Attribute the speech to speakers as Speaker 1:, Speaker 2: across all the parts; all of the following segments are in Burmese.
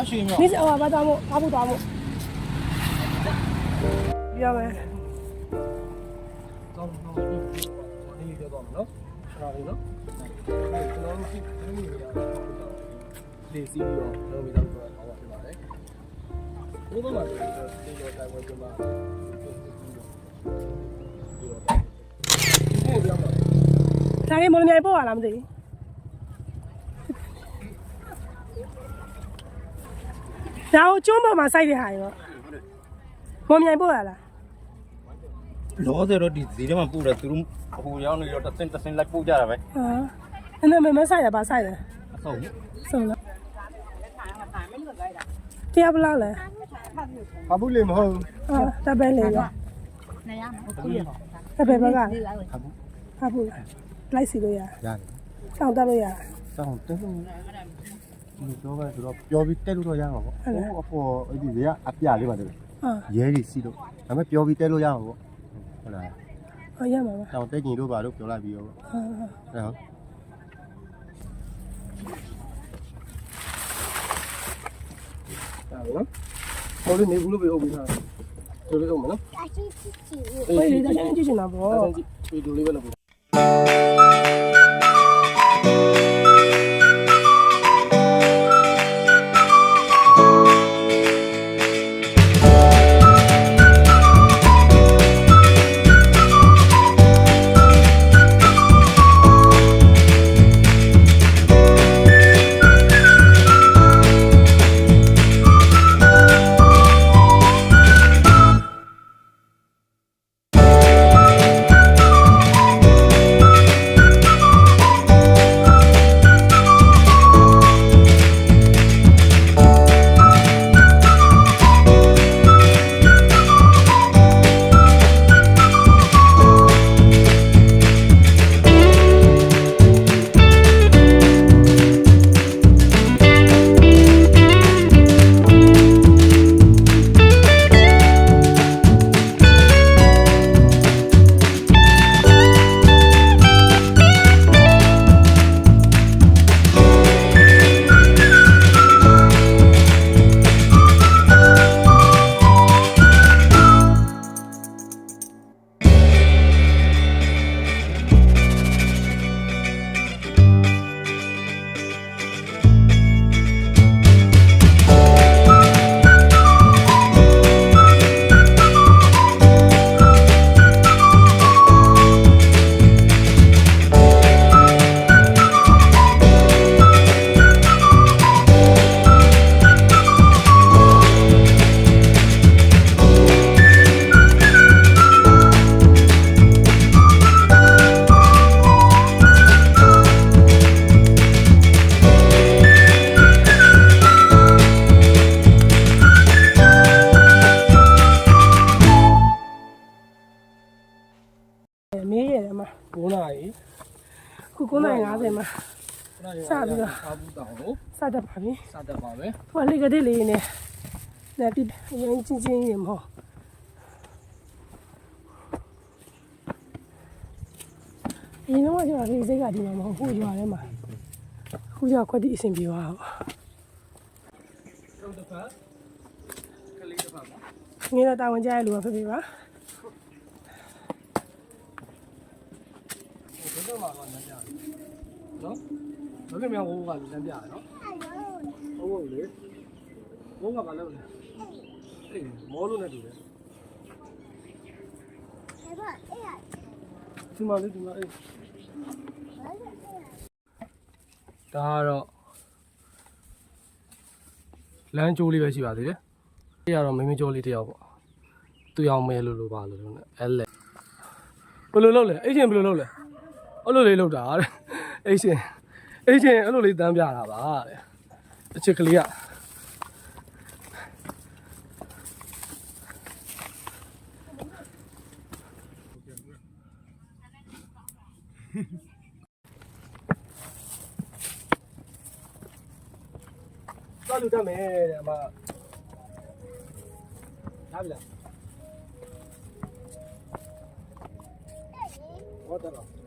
Speaker 1: နော်ရွှေမြောက်
Speaker 2: မင်းဟိုဘာသားမို့အားဖို့သွားမို့ပြရ
Speaker 1: မယ်တော့တော့ဒီလိုပြောတော့နော်ကျွန်တော်လေးနော်အဲ့ကျွန်တော်တို့ဒီလိုမျိုးရတာလေစီးပြီးတော့ကျွန်တော်မိသားစုတော့ဟောပါဖြစ်ပါတယ်ဘုရားမှာဒီလိုဒီလိုတိုင်ဝဲကျမဒီလိုဘုရားမှာ
Speaker 2: ဒါရင်မော်လမြိုင်ပို့ရလားမသိဘူး ဒါကိုကျွန်းပေါ်မှာစိုက်တဲ့ဟာရောမွန်မြိုင်ပို့ရ
Speaker 3: လားလောဆယ်တော့ဒီဈေးထဲမှာပို့တယ်သူတို့ဟိုရောက်နေတော့တစ်စင်းတစ်စင်းလိုက်ပို့ကြတာပဲ
Speaker 2: ဟာနည်းနည်းမဆိုင်ရပါဆိုင်တယ်
Speaker 3: အဆုံး
Speaker 2: ဆုံးလားတရားဘလောက်လဲ
Speaker 1: ဘာဘူးလေမဟုတ်
Speaker 2: ဘူးတပည့်လေရနေရမှာဟုတ်ပြီတပည့်ဘက်ကဘာဘူးလိုက်စီလို့
Speaker 4: ရရတယ်
Speaker 2: စောင့်တက်လို့ရ
Speaker 4: စောင့်တက်လို့ ဒီပြောပါဆိုတော့ပြောပြီးတက်လို့တော့ရမှာပေါ့ဟိုအဖေအဲ့ဒီလေကအပြလေးပါတယ်ရဲကြီးစီလို့ဒါပေမဲ့ပြောပြီးတက်လို့ရမှာပေါ့ဟုတ်လား
Speaker 2: အော်ရမှာပါ
Speaker 4: တောင်တက်ကြီးတို့ပါလို့ပြောလိုက်ပြီးရောပေါ့
Speaker 2: ဟု
Speaker 4: တ်ဟုတ်
Speaker 1: ဟုတ်ဟိုလိုနေဘူးလို့ပြောပြီးသားဆိုလို့တော့မနော်အချင်းချင်း
Speaker 2: ချင်းဟိုလေတန်းချင်း
Speaker 1: ချင်းလာပေါ့ဒီလိုလေးပဲလုပ် ပြီး
Speaker 2: တော့ဖာ
Speaker 1: ဘူးတောင်
Speaker 2: ကိုစတတ်ပါပြီ
Speaker 1: စတတ်ပါပဲ
Speaker 2: ဟိုလေးကလေး
Speaker 1: လေးနဲ့လက်ပြီး
Speaker 2: အရင်ချင်းချင်းရေမောအရင်တော့ကျွန်တော်လေးစိတ်ကဒီမှာမဟုတ်ဘူးရွာထဲမှာအခုကျခွက်တိအဆင်ပြေသွားတော့
Speaker 1: တော့တစ်ဖက်ကလေးတစ်ဖက်ပါ
Speaker 2: ငင်းတော့တာဝန်ကြရလို့ဖြစ်ပြီပါ
Speaker 1: ဘယ်တော့မှတော့ညံ့ကြနော် ဘယ်ကမြောင်ဟိုကလမ်းပြတယ်နော်ဟုတ်ဟုတ်လေဘုံကဘာလုပ်လဲအေးမောလို့နဲ့တူတယ်ဒီမှာလေးဒီမှာအေးဒါကတော့လမ်းကျိုးလေးပဲရှိပါသေးတယ်။ဒီကတော့မင်းမကျိုးလေးတစ်ယောက်ပေါ့။သူအောင်မဲလို့လို့ပါလို့နဲ့အဲ့လေဘယ်လိုလုပ်လဲအဲ့ချင်းဘယ်လိုလုပ်လဲအဲ့လိုလေးလုပ်တာတဲ့အဲ့ချင်း အဲ့ချင်းအဲ့လိုလေးတန်းပြတာပါတဲ့အချစ်ကလေးကသွားလူတတ်မယ်တဲ့အမရပြီလားဟုတ်တယ်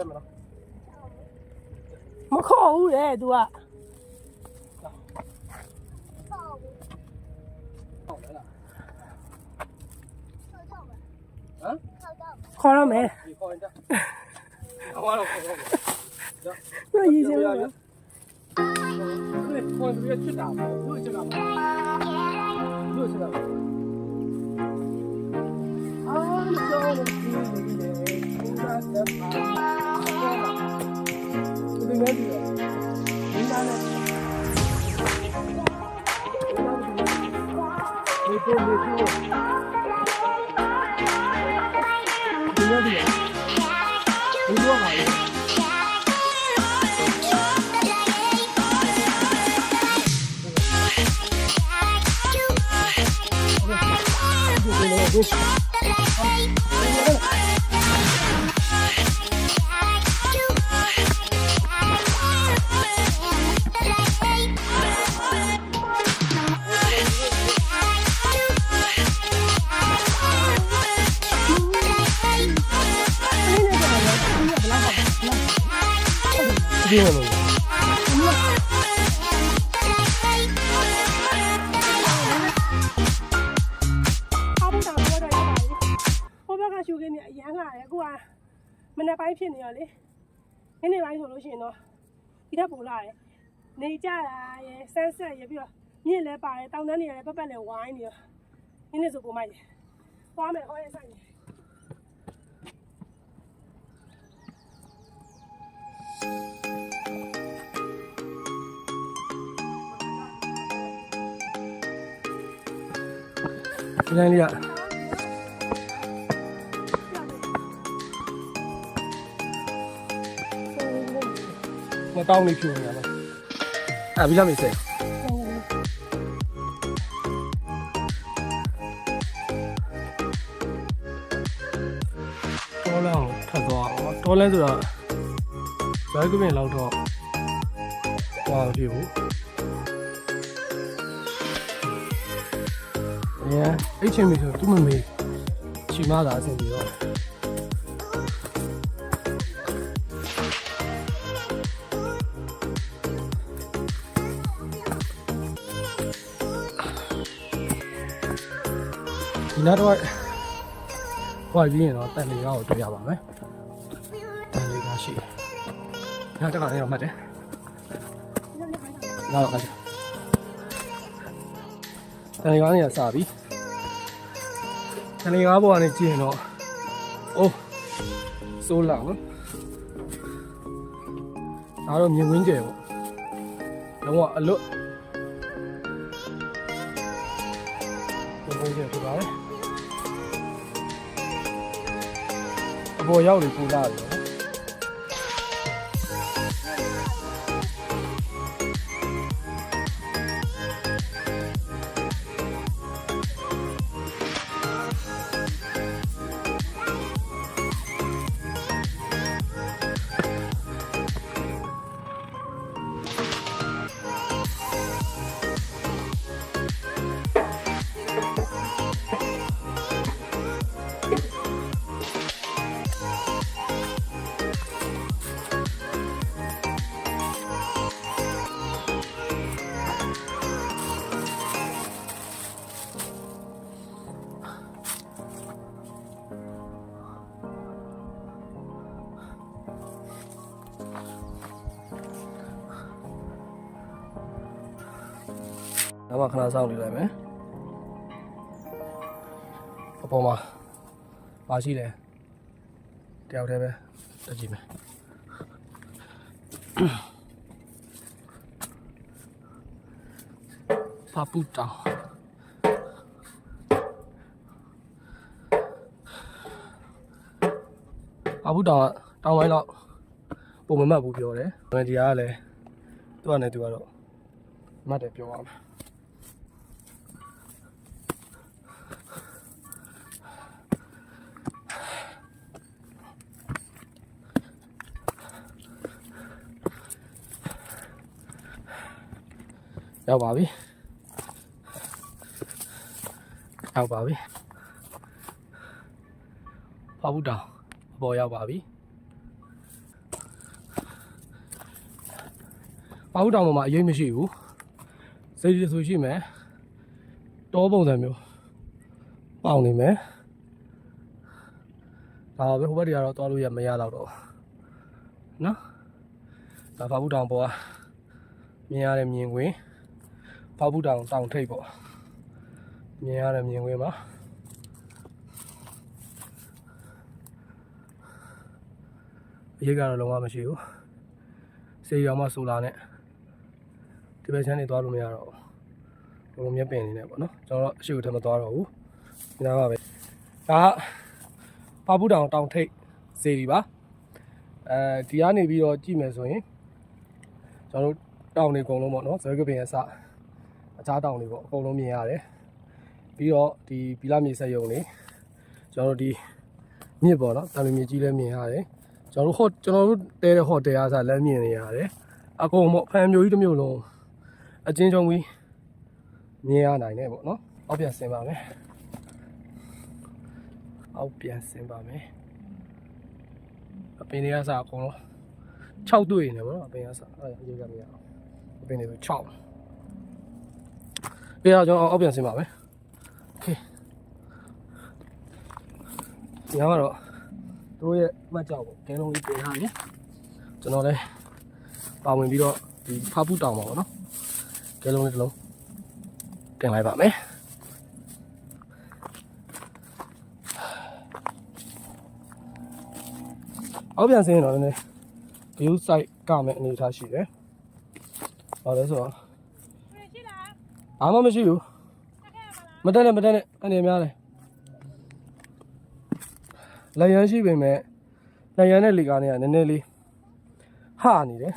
Speaker 1: ပြမလား
Speaker 2: မခေါ်ဘူးလေ तू က
Speaker 1: ဟမ်
Speaker 2: ခေါ်တော့မယ်
Speaker 1: ဒီခေါ်ရင်တက်အမတော့ခေါ်တော့
Speaker 2: ပြရေးစင်းလို့
Speaker 1: လေခေါ်ပြီးချစ်တာပေါ့လို့ချစ်တာပေါ့လို့ချစ်တာပေါ့အာကျော်လို့ဒီလိုလေဘုရားသက်ပါ ဒီနေ့ဒီဒီနာနဲ့ဒီကိုဒီကိုဒီနေ့ဒီဒီတော့ပါလေဒီလို
Speaker 2: ပါပြီဟိုဘက်ကရှူခင်းနေအရန်လာတယ်အခုကမနေ့ပိုင်းဖြစ်နေရောလေညနေပိုင်းဆိုလို့ရှိရင်တော့ဒီထက်ပိုလာတယ်နေကြတာရယ်ဆန်းဆက်ရယ်ပြီးတော့မြင့်လဲပါတယ်တောင်တန်းတွေလည်းပတ်ပတ်လဲဝိုင်းနေရောညနေဆိုပုံမိုက်တယ်သွားမယ်ဟောရဲဆိုင်နေ
Speaker 1: ဒီတိုင်းလေးကမတောင်းလေးဖြူနေရမှာအဲ့ပြီးလားမေးစေတော်လန်းကိုထပ်သွားအောင်တော်လန်းဆိုတော့ဇာတ်ကပင်လောက်တော့ဟောဖြစ်ဘူး အဲအဲ့ချင်းမီဆိုသူ့မမေးချီမတာအဆင်ပြေတော့ဒီနောက်တော့ဟောပြီးရင်တော့တက်လေကောက်ကိုတွေ့ရပါမယ်တက်လေကောက်ရှိတယ်နောက်တစ်ခါလေးတော့မှတ်တယ်နောက်တော့ခါကျတက်လေကောက်နေရစပြီ တက်လေကောက်ပေါ်ကနေကြည့်ရင်တော့အိုးစိုးလာနော်ဒါတော့မြင်ဝင်းကျယ်ပေါ့လုံးဝအလွတ်မြင်ဝင်းကျယ်ဖြစ်ပါတယ်အပေါ်ရောက်နေပူလာတယ် မှခဏစောင့်နေလိုက်မယ်အပေါ်မှာပါရှိတယ်တယောက်တည်းပဲတက်ကြည့်မယ်ဖာပူတောင်ဖာပူတောင်ကတောင်ပိုင်းတော့ပုံမမှတ်ဘူးပြောတယ်။ဒီကလည်းသူကလည်းသူကတော့မှတ်တယ်ပြောရမယ်။ ရောက်ပါပြီရောက်ပါပြီဖာဘူးတောင်အပေါ်ရောက်ပါပြီပါဟုတောင်ပေါ်မှာအရေးမရှိဘူးစိတ်ရဆိုရှိမယ်တောပုံစံမျိုးပေါင်နေမယ်ဒါပဲဟိုဘက်တွေကတော့သွားလို့ရမရတော့တော့နော်ဒါပါဟုတောင်ပေါ်ကမြင်ရတဲ့မြင်ကွင်း ပါဟုတောင်တောင်ထိပ်ပေါ့မြင်ရတဲ့မြင်ကွင်းပါအရေးကတော့လုံးဝမရှိဘူးစေးရောင်မှဆိုလာနဲ့ဒီဘက်ချမ်းနေသွားလို့မရတော့ဘူးဘုံမျက်ပင်နေနဲ့ပေါ့နော်ကျွန်တော်တော့အရှိကိုထမသွားတော့ဘူးဒီနားပါပဲဒါကပါပူတောင်တောင်ထိပ်စေဒီပါအဲဒီကနေပြီးတော့ကြည့်မယ်ဆိုရင်ကျွန်တော်တို့တောင်တွေအကုန်လုံးပေါ့နော်ဇွဲကပင်အစ အခြားတောင်တွေပေါ့အကုန်လုံးမြင်ရတယ်ပြီးတော့ဒီဘီလာမြေဆက်ယုံနေကျွန်တော်တို့ဒီမြစ်ပေါ့နော်တာလီမြေကြီးလည်းမြင်ရတယ်ကျွန်တော်တို့ဟော့ကျွန်တော်တို့တဲတဲ့ဟော့တဲအားစားလမ်းမြင်နေရတယ်အကုန်ပေါ့ဖန်မျိုးကြီးတစ်မျိုးလုံးအချင်းချုံကြီးမြင်ရနိုင်တယ်ပေါ့နော်အောက်ပြန်ဆင်းပါမယ်အောက်ပြန်ဆင်းပါမယ်အပင်တွေကစားအကုန်လုံး6တွေ့နေပေါ့နော်အပင်ကစားအဲ့ဒါအရေးကမရအောင်အပင်တွေဆို6 ပြီးတော့ကျွန်တော်အောက်ပြန်ဆင်းပါမယ်โอเคညကတော့သူတို့ရဲ့အမှတ်ကြောက်ပေါ့ကဲလုံးကြီးပြင်ထားတယ်ကျွန်တော်လည်းပါဝင်ပြီးတော့ဒီဖားပူတောင်ပါပေါ့နော်ကဲလုံးလေးတစ်လုံးတင်လိုက်ပါမယ်အောက်ပြန်ဆင်းရင်တော့လည်း view site ကမဲ့အနေအထားရှိတယ်။ဘာလဲဆိုတော့
Speaker 2: ရှိလား
Speaker 1: ဘာမှမရှိဘူး။မတက်နဲ့မတက်နဲ့အနေများတယ်။လက်ရန်ရှိပေမဲ့လက်ရန်နဲ့လေကားနဲ့ကနည်းနည်းလေးဟနေတယ်။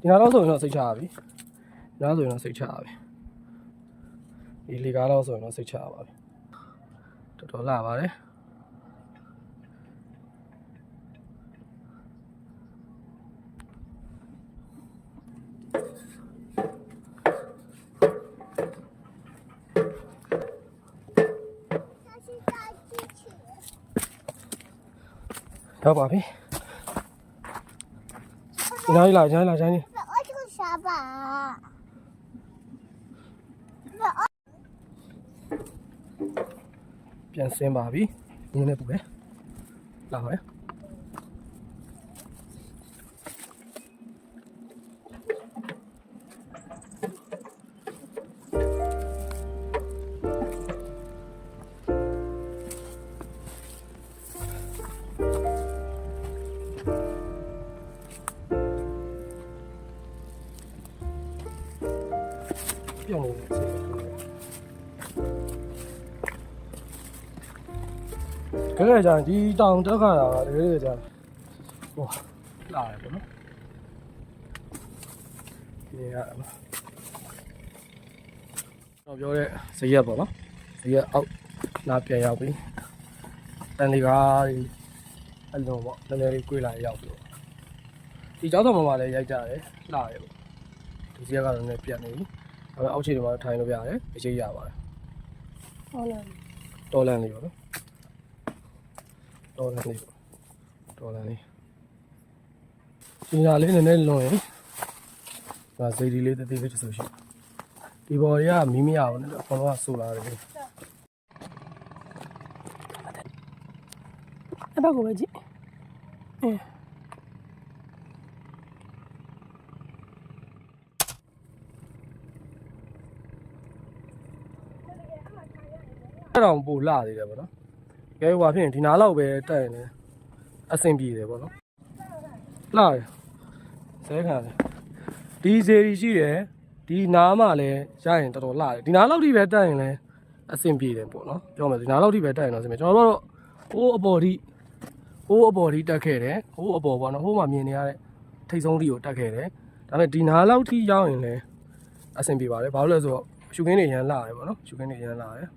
Speaker 1: ဒီနားတော့ဆိုရင်တော့စိတ်ချရပြီ။နားဆိုရင်တော့စိတ်ချရပြီ။ဒီလေကားတော့ဆိုရင်တော့စိတ်ချရပါပြီ။တော်တော်လာပါတယ်။ ရောက်ပါပြီ။ညားလာညားလာညားနေ
Speaker 5: 我这个啥吧？
Speaker 1: ပြန်ဆင်းပါပြီ။နင်းနေပူပဲ။လာပါရဲ့။ ခဲခဲကြရင်ဒီတောင်တက်ခါတာတကယ်ကြတယ်ဟောလာတယ်ပေါ့နော်ဒီနေရာမှာတော့ပြောတဲ့ဇရက်ပေါ့နော်ဇရက်အောက်လာပြန်ရောက်ပြီတန်လီကားဒီအဲ့လိုပေါ့နည်းနည်းလေးကြွေးလာရောက်ပြီဒီကြောက်တော်မှာလည်းရိုက်ကြတယ်လာတယ်ပေါ့ဒီဇရက်ကတော့လည်းပြန်နေပြီအဲ့တော့အောက်ခြေတွေမှာထိုင်လို့ရတယ်အခြေရပါတယ်
Speaker 2: ဟုတ်လား
Speaker 1: တော်လန်လေးပေါ့နော် တော်လန်လေးပေါ့တော်လန်လေးပညာလေးနည်းနည်းလွန်ရင်ဒါစိတ်ဒီလေးတသေးလေးတစ်ဆိုရှိဒီဘော်ရကမီးမရဘူးနော်အပေါ်ကဆူလာတယ်
Speaker 2: အဘကိုပဲကြည့်အင်း
Speaker 1: အဲ့တော့ပို့လာသေးတယ်ပေါ့နော် ကဲဟိုဟာဖြစ်ရင်ဒီနားလောက်ပဲတက်ရင်လည်းအဆင်ပြေတယ်ပေါ့နော်လာတယ်ဇဲခံတယ်ဒီဇေရီရှိတယ်ဒီနားမှလည်းရရင်တော်တော်လာတယ်ဒီနားလောက်ထိပဲတက်ရင်လည်းအဆင်ပြေတယ်ပေါ့နော်ပြောမယ်ဒီနားလောက်ထိပဲတက်ရင်တော့အဆင်ပြေကျွန်တော်တို့ဟိုးအပေါ်ထိဟိုးအပေါ်ထိတက်ခဲ့တယ်ဟိုးအပေါ်ပေါ့နော်ဟိုးမှာမြင်နေရတဲ့ထိတ်ဆုံးထိကိုတက်ခဲ့တယ်ဒါပေမဲ့ဒီနားလောက်ထိရောက်ရင်လည်းအဆင်ပြေပါတယ်ဘာလို့လဲဆိုတော့ရှုခင်းတွေရန်လာတယ်ပေါ့နော်ရှုခင်းတွေရန်လာတယ်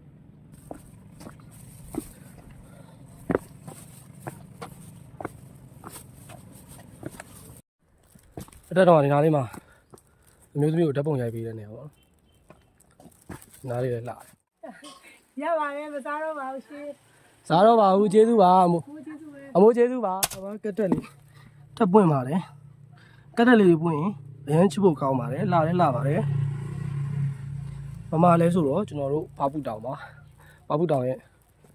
Speaker 1: အတက်တော့ဒီနားလေးမှာအမျိုးသမီးကိုဓာတ်ပုံရိုက်ပေးတဲ့နေရာပေါ့နော်။နားလေးလည်းလှတယ်
Speaker 2: ဒီရပါတယ်မစားတော့ပါဘူးရှင်
Speaker 1: စားတော့ပါဘူးကျေးဇူးပါအမို့
Speaker 2: ကိုကျေးဇူးပဲ
Speaker 1: အမိုးကျေးဇူးပါဟောကတ်တက်လေးတက်ပွင့်ပါတယ်ကတ်တက်လေးပွင့်ရင်အရင်ချစ်ဖို့ကောင်းပါတယ်လာလဲလာပါတယ်မမလဲဆိုတော့ကျွန်တော်တို့ဘာပူတောင်ပါဘာပူတောင်ရဲ့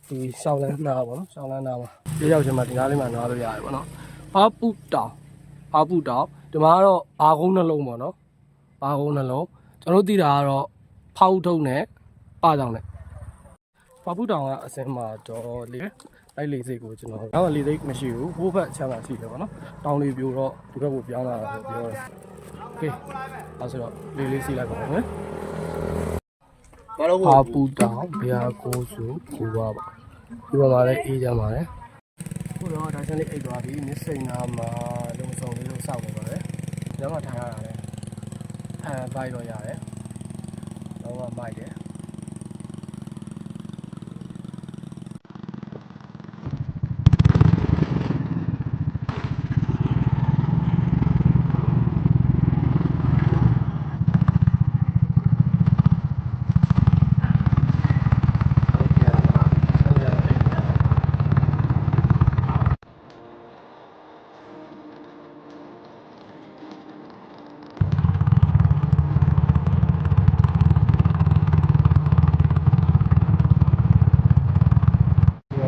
Speaker 1: ဒီရှောင်းလန်းနာပါတော့ရှောင်းလန်းနာပါဒီရောက်ချင်းမှဒီနားလေးမှနားလို့ရတယ်ပေါ့နော်ဘာပူတောင် ဘာပူတောင်ဒီမှာကတော့ဘာကုန်းနှလုံးပေါ့နော်ဘာကုန်းနှလုံးကျွန်တော်တို့သိတာကတော့ဖောက်ထုံးနဲ့ပကြောင်နဲ့ဘာပူတောင်ကအစင်းမှာတော့လေ အဲ့လေစိတ်ကိုကျွန်တော်တော့လေစိတ်မရှိဘူးဟိုဘက်ချမ်းသာရှိတယ်ပေါ့နော်တောင်းလေးပြိုတော့ဒီဘက်ကိုပြောင်းလာတာလို့ပြောတယ်โอเคအဲ့ဆိုတော့လေလေးစီးလိုက်ပါဦးမယ်
Speaker 3: ဘာလို့
Speaker 1: အာပူတောင်ဘရာကိုစုကိုပါပါဒီမှာလည်းအေးကြပါလေခုတော့ဒါချင်းလေးအိတ်သွားပြီမြစ်စိန်နာမှာ လုံဆောင်လေးလို့စောက်နေပါလေညမှာထိုင်ရတာလေအဲဘိုက်တော့ရတယ်တော့မိုက်တယ်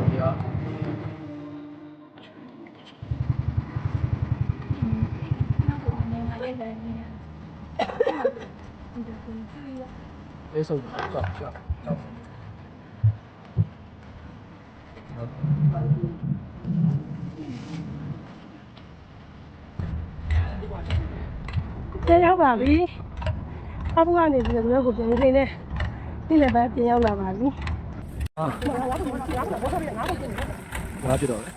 Speaker 1: ဒီတော့ လေးဆုံးတော့ကြောက်ကြောက်ကြောက်
Speaker 2: ပြန်ရောက်ပါပြီအဘကနေပြီးတော့ကိုပြန်နေနေနေ့လည်းပဲပြန်ရောက်လာပါပြီ
Speaker 1: ဟာငါဖြစ်တော့လေ